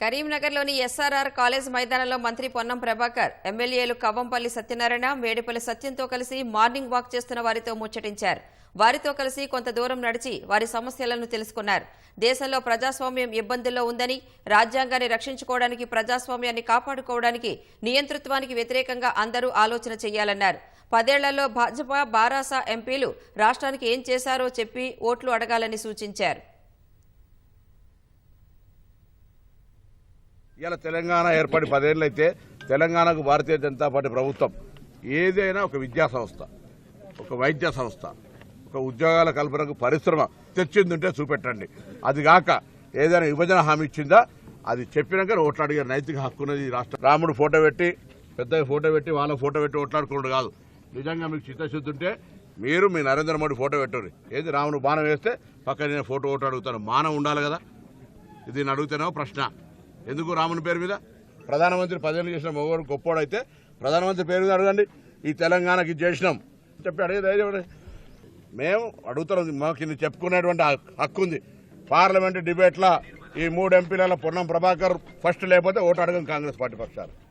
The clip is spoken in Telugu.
కరీంనగర్లోని ఎస్ఆర్ఆర్ కాలేజ్ మైదానంలో మంత్రి పొన్నం ప్రభాకర్ ఎమ్మెల్యేలు కవ్వంపల్లి సత్యనారాయణ మేడిపల్లి సత్యంతో కలిసి మార్నింగ్ వాక్ చేస్తున్న వారితో ముచ్చటించారు. వారితో కలిసి కొంత దూరం నడిచి వారి సమస్యలను తెలుసుకున్నారు. దేశంలో ప్రజాస్వామ్యం ఇబ్బందుల్లో ఉందని రాజ్యాంగాన్ని రక్షించుకోవడానికి ప్రజాస్వామ్యాన్ని కాపాడుకోవడానికి నియంతృత్వానికి వ్యతిరేకంగా అందరూ ఆలోచన చేయాలన్నారు. పదేళ్ళలో భాజపా బారాసా ఎంపీలు రాష్ట్రానికి ఏం చేశారో చెప్పి ఓట్లు అడగాలని సూచించారు. ఇలా తెలంగాణ ఏర్పడి పదేళ్ళు అయితే తెలంగాణకు భారతీయ జనతా పార్టీ ప్రభుత్వం ఏదైనా ఒక విద్యా సంస్థ ఒక వైద్య సంస్థ ఒక ఉద్యోగాల కల్పనకు పరిశ్రమ తెచ్చిందంటే చూపెట్టండి. అది కాక ఏదైనా విభజన హామీ ఇచ్చిందా అది చెప్పినాక ఓట్లు నైతిక హక్కు ఉన్నది రాష్ట్రం రాష్ట్ర. రాముడు ఫోటో పెట్టి పెద్దగా ఫోటో పెట్టి వాళ్ళ ఫోటో పెట్టి ఓట్లాడుకోవడం కాదు. నిజంగా మీకు చిత్తశుద్ధి ఉంటే మీరు మీ నరేంద్ర మోడీ ఫోటో పెట్టరు ఏది రాముడు బాణం వేస్తే పక్కన నేను ఫోటో ఓటు అడుగుతాను మానం ఉండాలి కదా? ఇది నేను ప్రశ్న. ఎందుకు రాముని పేరు మీద? ప్రధానమంత్రి పదేళ్ళు చేసిన మగవాడు గొప్పోడైతే ప్రధానమంత్రి పేరు మీద అడగండి. ఈ తెలంగాణకి చేసినాం. చెప్పి అడిగేది అదే మేము అడుగుతున్నాం మాకు ఇది చెప్పుకునేటువంటి హక్కు- ఉంది. పార్లమెంట్ డిబేట్ల ఈ మూడు ఎంపీల పొన్నం ప్రభాకర్ ఫస్ట్ లేకపోతే ఓటు అడగం కాంగ్రెస్ పార్టీ పక్షాలు